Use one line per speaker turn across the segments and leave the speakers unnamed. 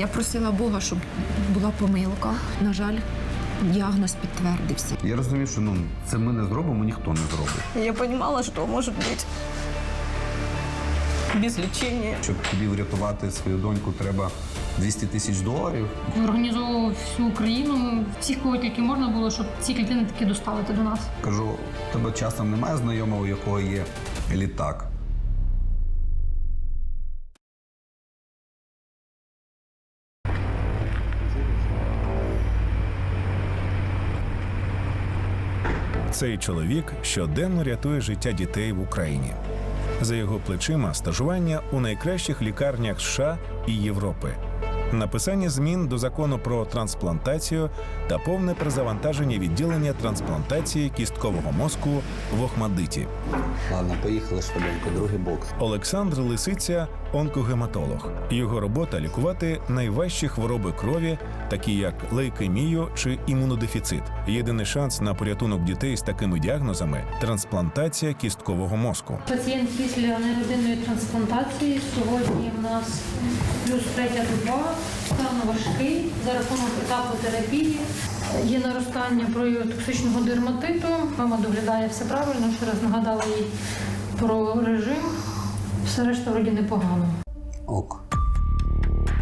Я просила Бога, щоб була помилка. На жаль, діагноз підтвердився.
Я розумію, що ну це ми не зробимо, ніхто не зробить.
Я понимала, что может быть без лечения.
Щоб тобі врятувати свою доньку, треба 200 тисяч доларів.
Організовував всю Україну, всіх, кого тільки можна було, щоб ці клітини таки доставити до нас.
Кажу, тебе часом немає знайомого, у якого є літак.
Цей чоловік щоденно рятує життя дітей в Україні. За його плечима стажування у найкращих лікарнях США і Європи, написання змін до закону про трансплантацію та повне перезавантаження відділення трансплантації кісткового мозку в Охмадиті.
Ладно, поїхали швиденько, другий бокс.
Олександр Лисиця онкогематолог. Його робота лікувати найважчі хвороби крові, такі як лейкемію чи імунодефіцит. Єдиний шанс на порятунок дітей з такими діагнозами трансплантація кісткового мозку.
Пацієнт після неродинної трансплантації сьогодні в нас плюс третя доба, стан важкий за рахунок етапу терапії. Є наростання прояву токсичного дерматиту. Мама доглядає все правильно. Ще раз нагадала їй про режим. Все решта вроді непогано.
Ок.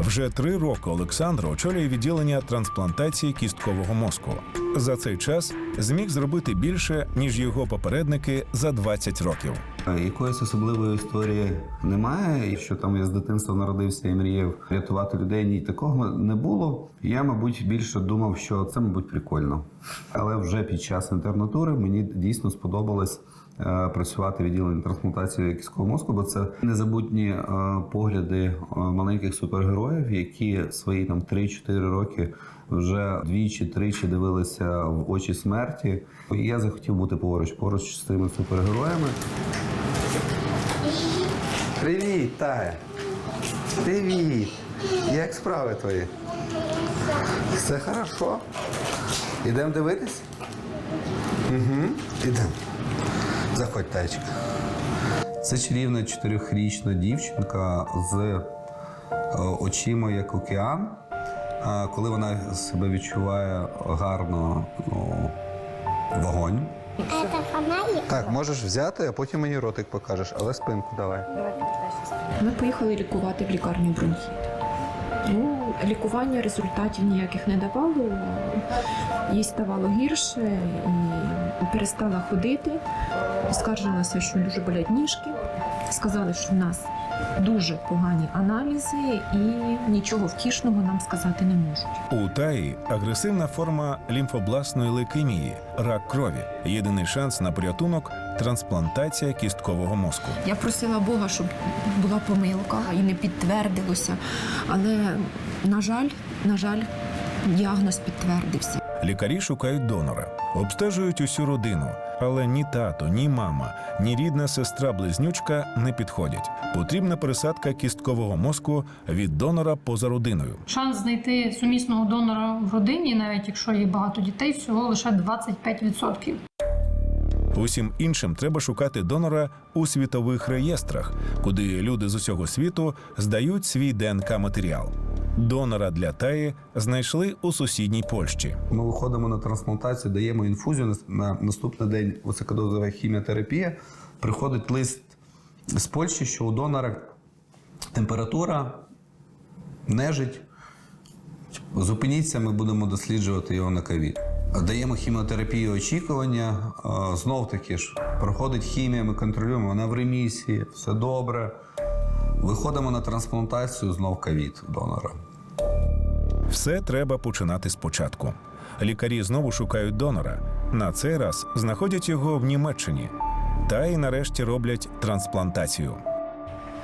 Вже три роки Олександр очолює відділення трансплантації кісткового мозку. За цей час зміг зробити більше ніж його попередники за 20 років.
Якоїсь особливої історії немає. Що там я з дитинства народився і мріяв рятувати людей. Ні, такого не було. Я, мабуть, більше думав, що це, мабуть, прикольно. Але вже під час інтернатури мені дійсно сподобалось. е, Працювати в відділенні трансплантації кісткового мозку, бо це незабутні е, погляди е, маленьких супергероїв, які свої там 3-4 роки вже двічі-тричі дивилися в очі смерті. Я захотів бути поруч, поруч з цими супергероями. Привіт, Тая. Привіт. Як справи твої? Все хорошо. Ідемо дивитись? Угу. Ідемо. Заходь, Таєчка. Це чарівна чотирьохрічна дівчинка з е, очима як океан. Коли вона себе відчуває гарно, ну, вогонь.
Это фонарик?
Так, можеш взяти, а потім мені ротик покажеш, але спинку давай.
Ми поїхали лікувати в лікарню бронхіт. Ну, лікування результатів ніяких не давало. Їй ставало гірше і перестала ходити. Скаржилася, що дуже болять ніжки. Сказали, що в нас дуже погані аналізи і нічого втішного нам сказати не можуть.
У Таї агресивна форма лімфобластної лейкемії, рак крові. Єдиний шанс на порятунок трансплантація кісткового мозку.
Я просила Бога, щоб була помилка і не підтвердилося. Але, на жаль, на жаль, діагноз підтвердився.
Лікарі шукають донора, обстежують усю родину, але ні тато, ні мама, ні рідна сестра-близнючка не підходять. Потрібна пересадка кісткового мозку від донора поза родиною.
Шанс знайти сумісного донора в родині, навіть якщо є багато дітей, всього лише 25%.
Усім іншим треба шукати донора у світових реєстрах, куди люди з усього світу здають свій ДНК матеріал. Донора для Таї знайшли у сусідній Польщі.
Ми виходимо на трансплантацію, даємо інфузію на- на наступний день високодозова хіміотерапія. Приходить лист з Польщі, що у донора температура, нежить. Зупиніться, ми будемо досліджувати його на ковід. Даємо хіміотерапію очікування. Знов таки ж проходить хімія, ми контролюємо, вона в ремісії, все добре. Виходимо на трансплантацію, знов ковід донора.
Все треба починати спочатку. Лікарі знову шукають донора. На цей раз знаходять його в Німеччині. Та й нарешті роблять трансплантацію.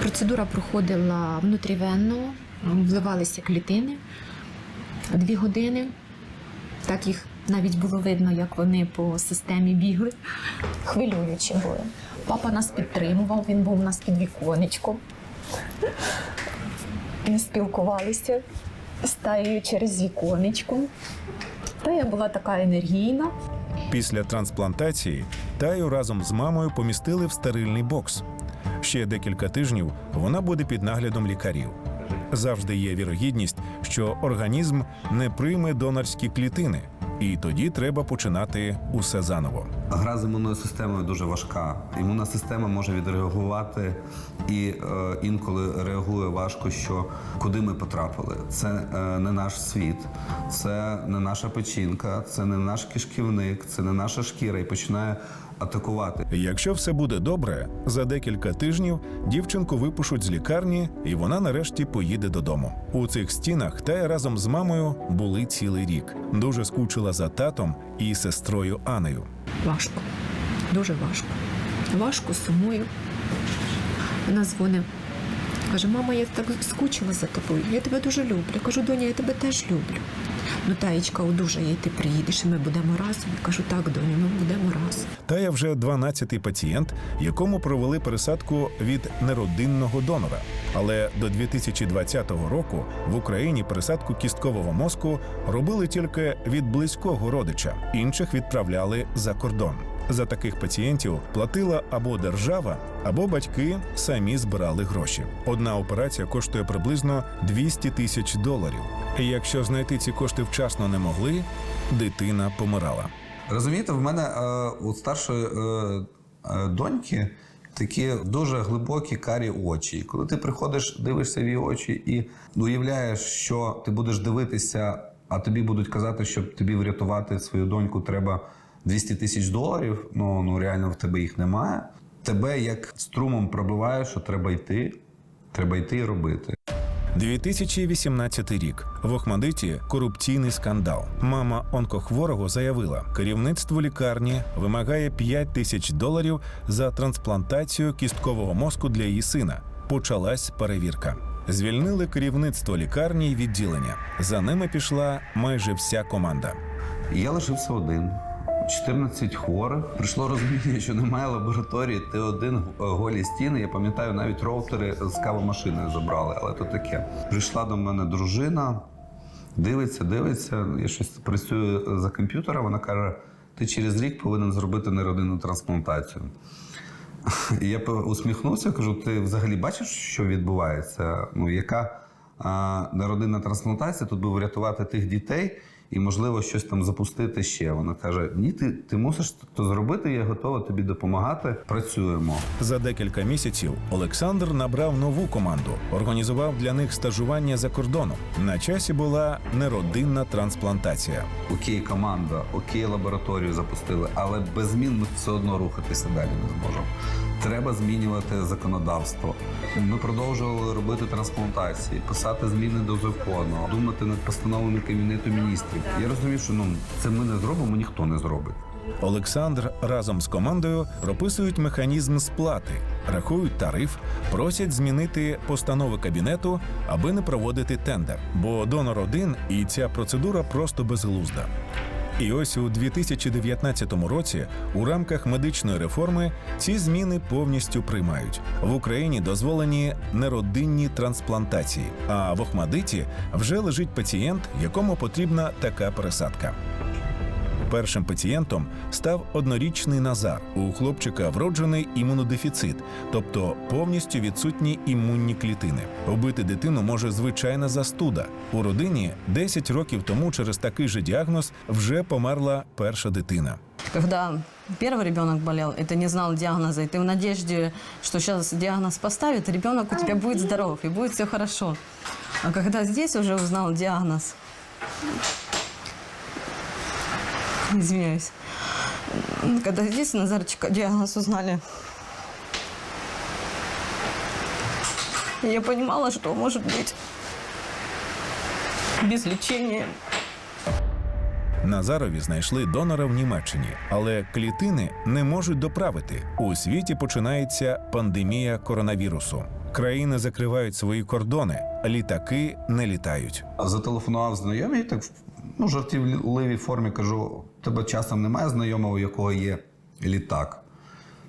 Процедура проходила внутрівенно, вливалися клітини дві години. Так їх навіть було видно, як вони по системі бігли. Хвилюючі були. Папа нас підтримував, він був у нас під віконечком. Спілкувалися з Таєю через віконечко. Тая була така енергійна.
Після трансплантації Таю разом з мамою помістили в стерильний бокс. Ще декілька тижнів вона буде під наглядом лікарів. Завжди є вірогідність, що організм не прийме донорські клітини, і тоді треба починати усе заново.
Гра з імунною системою дуже важка. Імунна система може відреагувати і е, інколи реагує важко, що куди ми потрапили. Це е, не наш світ, це не наша печінка, це не наш кишківник, це не наша шкіра і починає атакувати.
Якщо все буде добре, за декілька тижнів дівчинку випишуть з лікарні, і вона нарешті поїде додому. У цих стінах Тая разом з мамою були цілий рік. Дуже скучила за татом і сестрою Анею.
Важко, дуже важко. Важко, сумую. Вона дзвонить. Каже, мама, я так скучила за тобою. Я тебе дуже люблю. Кажу, доня, я тебе теж люблю. Ну, таєчка одужає, ти приїдеш, і ми будемо разом. Я кажу, так, доню, ми будемо разом.
Тая вже 12-й пацієнт, якому провели пересадку від неродинного донора. Але до 2020 року в Україні пересадку кісткового мозку робили тільки від близького родича, інших відправляли за кордон. За таких пацієнтів платила або держава, або батьки самі збирали гроші. Одна операція коштує приблизно 200 тисяч доларів. І якщо знайти ці кошти вчасно не могли, дитина помирала.
Розумієте, в мене е, у старшої е, е, доньки такі дуже глибокі карі очі. Коли ти приходиш, дивишся в її очі і уявляєш, що ти будеш дивитися, а тобі будуть казати, щоб тобі врятувати свою доньку, треба 200 тисяч доларів. Ну, ну реально в тебе їх немає. Тебе як струмом пробиває, що треба йти, треба йти і робити.
2018 рік в Охмадиті корупційний скандал. Мама онкохворого заявила, керівництво лікарні вимагає 5 тисяч доларів за трансплантацію кісткового мозку для її сина. Почалась перевірка. Звільнили керівництво лікарні й відділення. За ними пішла майже вся команда.
Я лишився один. 14 хворих. Прийшло розуміння, що немає лабораторії. Ти один е, голі стіни. Я пам'ятаю, навіть роутери з кавомашиною забрали, але то таке. Прийшла до мене дружина, дивиться, дивиться. Я щось працюю за комп'ютером. Вона каже: ти через рік повинен зробити неродинну трансплантацію. І я усміхнувся, кажу: ти взагалі бачиш, що відбувається? Ну, яка а, народинна трансплантація тут би врятувати тих дітей і, можливо, щось там запустити ще. Вона каже: Ні, ти, ти мусиш то зробити, я готова тобі допомагати. Працюємо.
За декілька місяців Олександр набрав нову команду, організував для них стажування за кордоном. На часі була неродинна трансплантація.
Окей, команда, окей, лабораторію запустили, але без змін ми все одно рухатися далі не зможемо. Треба змінювати законодавство. Ми продовжували робити трансплантації, писати зміни до закону, думати над постановами Кабінету міністрів. Я розумію, що ну це ми не зробимо, ніхто не зробить.
Олександр разом з командою прописують механізм сплати, рахують тариф, просять змінити постанови кабінету, аби не проводити тендер. Бо донор один і ця процедура просто безглузда. І ось у 2019 році у рамках медичної реформи ці зміни повністю приймають. В Україні дозволені неродинні трансплантації, а в Охмадиті вже лежить пацієнт, якому потрібна така пересадка. Першим пацієнтом став однорічний Назар. У хлопчика вроджений імунодефіцит, тобто повністю відсутні імунні клітини. Убити дитину може звичайна застуда. У родині 10 років тому через такий же діагноз вже померла перша дитина.
Когда первый ребенок болел, и ты не знал диагноза, и ты в надежде, что сейчас диагноз поставят, и ребенок у тебя будет здоров, и будет все хорошо. А когда здесь уже узнал диагноз, извиняюсь, когда здесь Назарчика диагноз узнали, я понимала, что может быть без лечения.
Назарові знайшли донора в Німеччині, але клітини не можуть доправити. У світі починається пандемія коронавірусу. Країни закривають свої кордони, літаки не літають.
Зателефонував знайомий, так ну, жартівливій формі кажу: тебе часом немає знайомого, у якого є літак.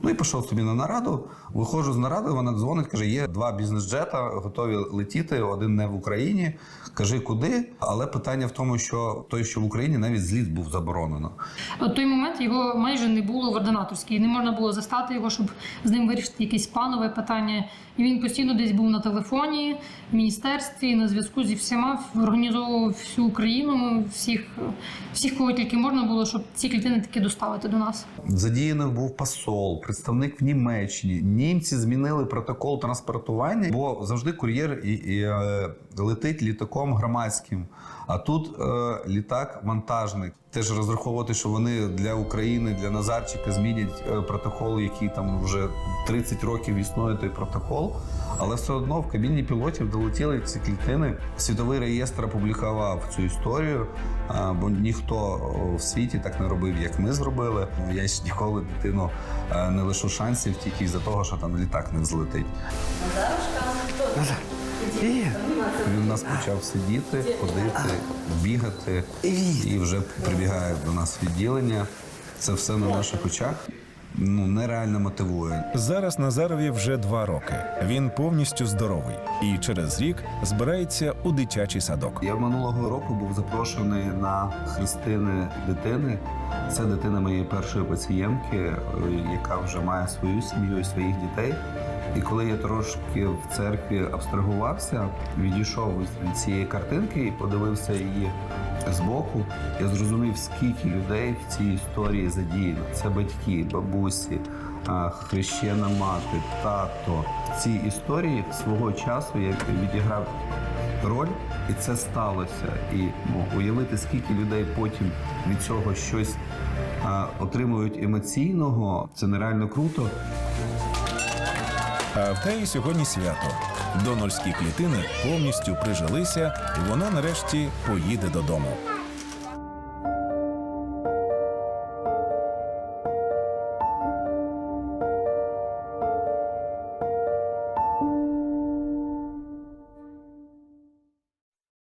Ну і пішов собі на нараду. Виходжу з наради, вона дзвонить, каже: є два бізнес-джета, готові летіти, один не в Україні. Кажи, куди. Але питання в тому, що той, що в Україні, навіть зліт був заборонено.
От той момент його майже не було в ординаторській. Не можна було застати його, щоб з ним вирішити якесь панове питання. І він постійно десь був на телефоні, в міністерстві, на зв'язку зі всіма, організовував всю Україну, всіх, всіх, кого тільки можна було, щоб ці клітини таки доставити до нас.
Задіяний був посол, представник в Німеччині. Німці змінили протокол транспортування, бо завжди кур'єр і, і, і, летить літаком громадським. А тут е, літак-вантажник. Теж розраховувати, що вони для України, для Назарчика змінять е, протокол, який там вже 30 років існує той протокол. Але все одно в кабіні пілотів долетіли ці клітини. Світовий реєстр опублікував цю історію, бо ніхто в світі так не робив, як ми зробили. Я ж ніколи дитину е, не лишу шансів тільки із-за того, що там літак не взлетить. Він у нас почав сидіти, ходити, бігати і вже прибігає до нас відділення. Це все на наших очах. Ну нереально мотивує.
Зараз Назарові вже два роки. Він повністю здоровий і через рік збирається у дитячий садок.
Я минулого року був запрошений на хрестини дитини. Це дитина моєї першої пацієнтки, е, яка вже має свою сім'ю і своїх дітей. І коли я трошки в церкві абстрагувався, відійшов від цієї картинки і подивився її збоку, я зрозумів, скільки людей в цій історії задіяно. Це батьки, бабусі, хрещена мати, тато. В цій історії свого часу я відіграв роль, і це сталося. І ну, уявити, скільки людей потім від цього щось отримують емоційного, це нереально круто.
А в Таї сьогодні свято. Донорські клітини повністю прижилися, і вона нарешті поїде додому.